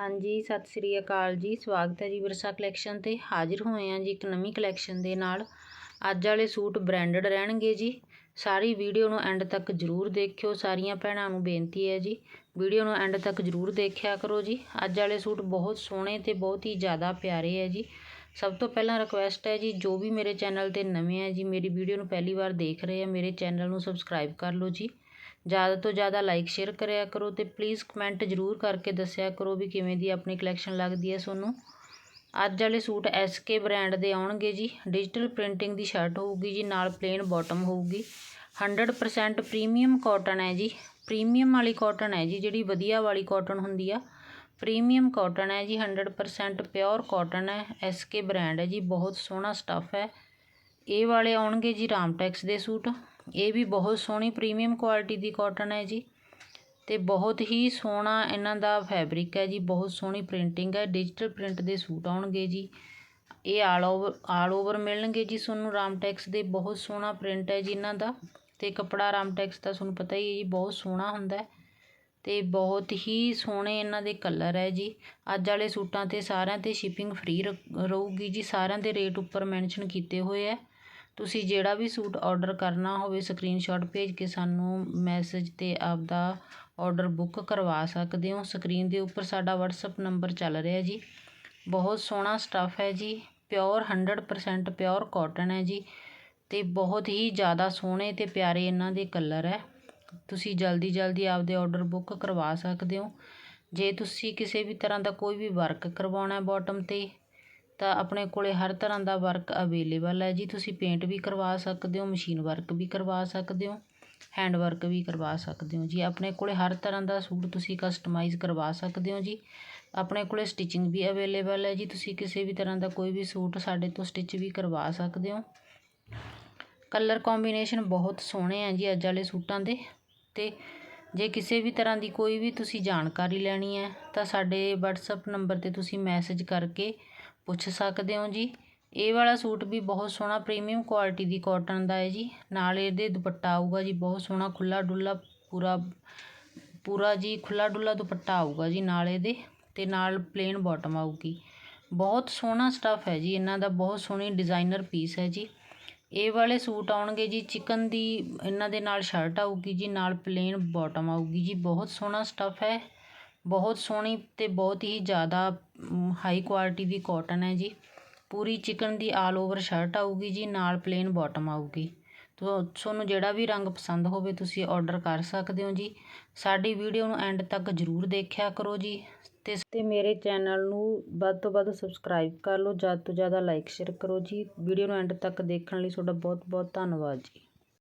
ਹਾਂਜੀ, ਸਤਿ ਸ੍ਰੀ ਅਕਾਲ ਜੀ। ਸਵਾਗਤ ਹੈ ਜੀ ਵਿਰਸਾ ਕਲੈਕਸ਼ਨ ਤੇ। ਹਾਜ਼ਰ ਹੋਏ ਹਾਂ ਜੀ ਇੱਕ ਨਵੀਂ ਕਲੈਕਸ਼ਨ ਦੇ ਨਾਲ। ਅੱਜ ਵਾਲੇ ਸੂਟ ਬ੍ਰਾਂਡਡ ਰਹਿਣਗੇ ਜੀ। ਸਾਰੀ ਵੀਡੀਓ ਨੂੰ ਐਂਡ ਤੱਕ ਜ਼ਰੂਰ ਦੇਖਿਓ। ਸਾਰੀਆਂ ਭੈਣਾਂ ਨੂੰ ਬੇਨਤੀ ਹੈ ਜੀ ਵੀਡੀਓ ਨੂੰ ਐਂਡ ਤੱਕ ਜ਼ਰੂਰ ਦੇਖਿਆ ਕਰੋ ਜੀ। ਅੱਜ ਵਾਲੇ ਸੂਟ ਬਹੁਤ ਸੋਹਣੇ ਤੇ ਬਹੁਤ ਹੀ ਜ਼ਿਆਦਾ ਪਿਆਰੇ ਹੈ ਜੀ। ਸਭ ਤੋਂ ਪਹਿਲਾਂ ਰਿਕੁਐਸਟ ਹੈ ਜੀ, ਜੋ ਵੀ ਮੇਰੇ ਚੈਨਲ ਤੇ ਨਵੇਂ ਹੈ ਜੀ, ਮੇਰੀ ਵੀਡੀਓ ਨੂੰ ਪਹਿਲੀ ਵਾਰ ਦੇਖ ਰਹੇ ਆ, ਮੇਰੇ ਚੈਨਲ ਨੂੰ ਸਬਸਕ੍ਰਾਈਬ ਕਰ ਲਓ ਜੀ। ਜ਼ਿਆਦਾ ਤੋਂ ਜ਼ਿਆਦਾ ਲਾਈਕ ਸ਼ੇਅਰ ਕਰਿਆ ਕਰੋ ਅਤੇ ਪਲੀਜ਼ ਕਮੈਂਟ ਜ਼ਰੂਰ ਕਰਕੇ ਦੱਸਿਆ ਕਰੋ ਵੀ ਕਿਵੇਂ ਦੀ ਆਪਣੀ ਕਲੈਕਸ਼ਨ ਲੱਗਦੀ ਹੈ ਤੁਹਾਨੂੰ ਅੱਜ ਵਾਲੇ ਸੂਟ ਐਸ ਕੇ ਬ੍ਰਾਂਡ ਦੇ ਆਉਣਗੇ ਜੀ। ਡਿਜੀਟਲ ਪ੍ਰਿੰਟਿੰਗ ਦੀ ਸ਼ਰਟ ਹੋਊਗੀ ਜੀ, ਨਾਲ ਪਲੇਨ ਬਾਟਮ ਹੋਊਗੀ। 100% ਪ੍ਰੀਮੀਅਮ ਕਾਟਨ ਹੈ ਜੀ। ਪ੍ਰੀਮੀਅਮ ਵਾਲੀ ਕਾਟਨ ਹੈ ਜੀ, ਜਿਹੜੀ ਵਧੀਆ ਵਾਲੀ ਕਾਟਨ ਹੁੰਦੀ ਆ। ਪ੍ਰੀਮੀਅਮ ਕਾਟਨ ਹੈ ਜੀ 100% ਪਿਓਰ ਕਾਟਨ ਹੈ। ਐਸ ਕੇ ਬ੍ਰਾਂਡ ਹੈ ਜੀ, ਬਹੁਤ ਸੋਹਣਾ ਸਟੱਫ ਹੈ। ਇਹ ਵਾਲੇ ਆਉਣਗੇ ਜੀ ਰਾਮਟੈਕਸ ਦੇ ਸੂਟ। ਇਹ ਵੀ ਬਹੁਤ ਸੋਹਣੀ ਪ੍ਰੀਮੀਅਮ ਕੁਆਲਿਟੀ ਦੀ ਕਾਟਨ ਹੈ ਜੀ ਤੇ ਬਹੁਤ ਹੀ ਸੋਹਣਾ ਇਹਨਾਂ ਦਾ ਫੈਬਰਿਕ ਹੈ ਜੀ, ਬਹੁਤ ਸੋਹਣੀ ਪ੍ਰਿੰਟਿੰਗ ਹੈ, ਡਿਜੀਟਲ ਪ੍ਰਿੰਟ ਦੇ ਸੂਟ ਆਉਣਗੇ ਜੀ। ਇਹ ਆਲ ਓਵਰ ਆਲ ਓਵਰ ਮਿਲਣਗੇ ਜੀ ਤੁਹਾਨੂੰ ਰਾਮਟੈਕਸ ਦੇ, ਬਹੁਤ ਸੋਹਣਾ ਪ੍ਰਿੰਟ ਹੈ ਜੀ ਇਹਨਾਂ ਦਾ। ਤੇ ਕਪੜਾ ਰਾਮਟੈਕਸ ਦਾ ਤੁਹਾਨੂੰ ਪਤਾ ਹੀ ਹੈ ਜੀ, ਬਹੁਤ ਸੋਹਣਾ ਹੁੰਦਾ ਹੈ ਤੇ ਬਹੁਤ ਹੀ ਸੋਹਣੇ ਇਹਨਾਂ ਦੇ ਕਲਰ ਹੈ ਜੀ। ਅੱਜ ਵਾਲੇ ਸੂਟਾਂ ਤੇ ਸਾਰਿਆਂ ਤੇ ਸ਼ਿਪਿੰਗ ਫ੍ਰੀ ਰਹੂਗੀ ਜੀ, ਸਾਰਿਆਂ ਦੇ ਰੇਟ ਉੱਪਰ ਮੈਂਸ਼ਨ ਕੀਤੇ ਹੋਏ ਹੈ। ਤੁਸੀਂ ਜਿਹੜਾ ਵੀ ਸੂਟ ਔਡਰ ਕਰਨਾ ਹੋਵੇ ਸਕਰੀਨਸ਼ੋਟ ਭੇਜ ਕੇ ਸਾਨੂੰ ਮੈਸੇਜ 'ਤੇ ਆਪਦਾ ਔਡਰ ਬੁੱਕ ਕਰਵਾ ਸਕਦੇ ਹੋ। ਸਕਰੀਨ ਦੇ ਉੱਪਰ ਸਾਡਾ ਵਟਸਐਪ ਨੰਬਰ ਚੱਲ ਰਿਹਾ ਜੀ। ਬਹੁਤ ਸੋਹਣਾ ਸਟੱਫ ਹੈ ਜੀ। ਪਿਓਰ 100% ਪਿਓਰ ਕੋਟਨ ਹੈ ਜੀ। ਅਤੇ ਬਹੁਤ ਹੀ ਜ਼ਿਆਦਾ ਸੋਹਣੇ ਅਤੇ ਪਿਆਰੇ ਇਹਨਾਂ ਦੇ ਕਲਰ ਹੈ। ਤੁਸੀਂ ਜਲਦੀ ਜਲਦੀ ਆਪਦੇ ਔਡਰ ਬੁੱਕ ਕਰਵਾ ਸਕਦੇ ਹੋ। ਜੇ ਤੁਸੀਂ ਕਿਸੇ ਵੀ ਤਰ੍ਹਾਂ ਦਾ ਕੋਈ ਵੀ ਵਰਕ ਕਰਵਾਉਣਾ ਬੋਟਮ ਤੇ ਤਾਂ ਆਪਣੇ ਕੋਲ ਹਰ ਤਰ੍ਹਾਂ ਦਾ ਵਰਕ ਅਵੇਲੇਬਲ ਹੈ ਜੀ। ਤੁਸੀਂ ਪੇਂਟ ਵੀ ਕਰਵਾ ਸਕਦੇ ਹੋ ਮਸ਼ੀਨ ਵਰਕ ਵੀ ਕਰਵਾ ਸਕਦੇ ਹੋ ਹੈਂਡ ਵਰਕ ਵੀ ਕਰਵਾ ਸਕਦੇ ਹੋ ਜੀ। ਆਪਣੇ ਕੋਲ ਹਰ ਤਰ੍ਹਾਂ ਦਾ ਸੂਟ ਤੁਸੀਂ ਕਸਟਮਾਈਜ਼ ਕਰਵਾ ਸਕਦੇ ਹੋ ਜੀ। ਆਪਣੇ ਕੋਲ ਸਟਿਚਿੰਗ ਵੀ ਅਵੇਲੇਬਲ ਹੈ ਜੀ। ਤੁਸੀਂ ਕਿਸੇ ਵੀ ਤਰ੍ਹਾਂ ਦਾ ਕੋਈ ਵੀ ਸੂਟ ਸਾਡੇ ਤੋਂ ਸਟਿਚ ਵੀ ਕਰਵਾ ਸਕਦੇ ਹੋ। ਕਲਰ ਕੰਬੀਨੇਸ਼ਨ ਬਹੁਤ ਸੋਹਣੇ ਆ ਜੀ ਅੱਜ ਵਾਲੇ ਸੂਟਾਂ ਦੇ। ਤੇ ਜੇ ਕਿਸੇ ਵੀ ਤਰ੍ਹਾਂ ਦੀ ਕੋਈ ਵੀ ਤੁਸੀਂ ਜਾਣਕਾਰੀ ਲੈਣੀ ਹੈ, ਤਾਂ ਸਾਡੇ WhatsApp ਨੰਬਰ ਤੇ ਤੁਸੀਂ ਮੈਸੇਜ ਕਰਕੇ ਪੁੱਛ ਸਕਦੇ ਹੋ ਜੀ? ਇਹ ਵਾਲਾ ਸੂਟ ਵੀ ਬਹੁਤ ਸੋਹਣਾ ਪ੍ਰੀਮੀਅਮ ਕੁਆਲਿਟੀ ਦੀ ਕਾਟਨ ਦਾ ਹੈ ਜੀ। ਨਾਲ ਇਹਦੇ ਦੁਪੱਟਾ ਆਊਗਾ ਜੀ, ਬਹੁਤ ਸੋਹਣਾ ਖੁੱਲਾ ਡੁੱਲਾ ਪੂਰਾ ਪੂਰਾ ਜੀ ਖੁੱਲਾ ਡੁੱਲਾ ਦੁਪੱਟਾ ਆਊਗਾ ਜੀ ਨਾਲ ਇਹਦੇ ਤੇ ਨਾਲ ਪਲੇਨ ਬਾਟਮ ਆਊਗੀ। ਬਹੁਤ ਸੋਹਣਾ ਸਟੱਫ ਹੈ ਜੀ, ਇਹਨਾਂ ਦਾ ਬਹੁਤ ਸੋਹਣੀ ਡਿਜ਼ਾਈਨਰ ਪੀਸ ਹੈ ਜੀ। ਇਹ ਵਾਲੇ ਸੂਟ ਆਉਣਗੇ ਜੀ ਚਿਕਨ ਦੀ ਇਹਨਾਂ ਦੇ ਨਾਲ ਸ਼ਰਟ ਆਊਗੀ ਜੀ, ਨਾਲ ਪਲੇਨ ਬਾਟਮ ਆਊਗੀ ਜੀ। ਬਹੁਤ ਸੋਹਣਾ ਸਟੱਫ ਹੈ, ਬਹੁਤ ਸੋਹਣੀ ਤੇ ਬਹੁਤ ਹੀ ਜ਼ਿਆਦਾ ਹਾਈ ਕੁਆਲਿਟੀ ਦੀ ਕੋਟਨ ਹੈ ਜੀ। ਪੂਰੀ ਚਿਕਨ ਦੀ ਆਲ ਓਵਰ ਸ਼ਰਟ ਆਊਗੀ ਜੀ, ਨਾਲ ਪਲੇਨ ਬੋਟਮ ਆਊਗੀ। ਤੁਹਾਨੂੰ ਜਿਹੜਾ ਵੀ ਰੰਗ ਪਸੰਦ ਹੋਵੇ ਤੁਸੀਂ ਆਰਡਰ ਕਰ ਸਕਦੇ ਹੋ ਜੀ। ਸਾਡੀ ਵੀਡੀਓ ਨੂੰ ਐਂਡ ਤੱਕ ਜ਼ਰੂਰ ਦੇਖਿਆ ਕਰੋ ਜੀ। ਤੇ ਤੇ ਮੇਰੇ ਚੈਨਲ ਨੂੰ ਵੱਧ ਤੋਂ ਵੱਧ ਸਬਸਕ੍ਰਾਈਬ ਕਰ ਲਓ ਜ਼ਿਆਦਾ ਤੋਂ ਜ਼ਿਆਦਾ ਲਾਈਕ ਸ਼ੇਅਰ ਕਰੋ ਜੀ। ਵੀਡੀਓ ਨੂੰ ਐਂਡ ਤੱਕ ਦੇਖਣ ਲਈ ਤੁਹਾਡਾ ਬਹੁਤ ਬਹੁਤ ਧੰਨਵਾਦ ਜੀ।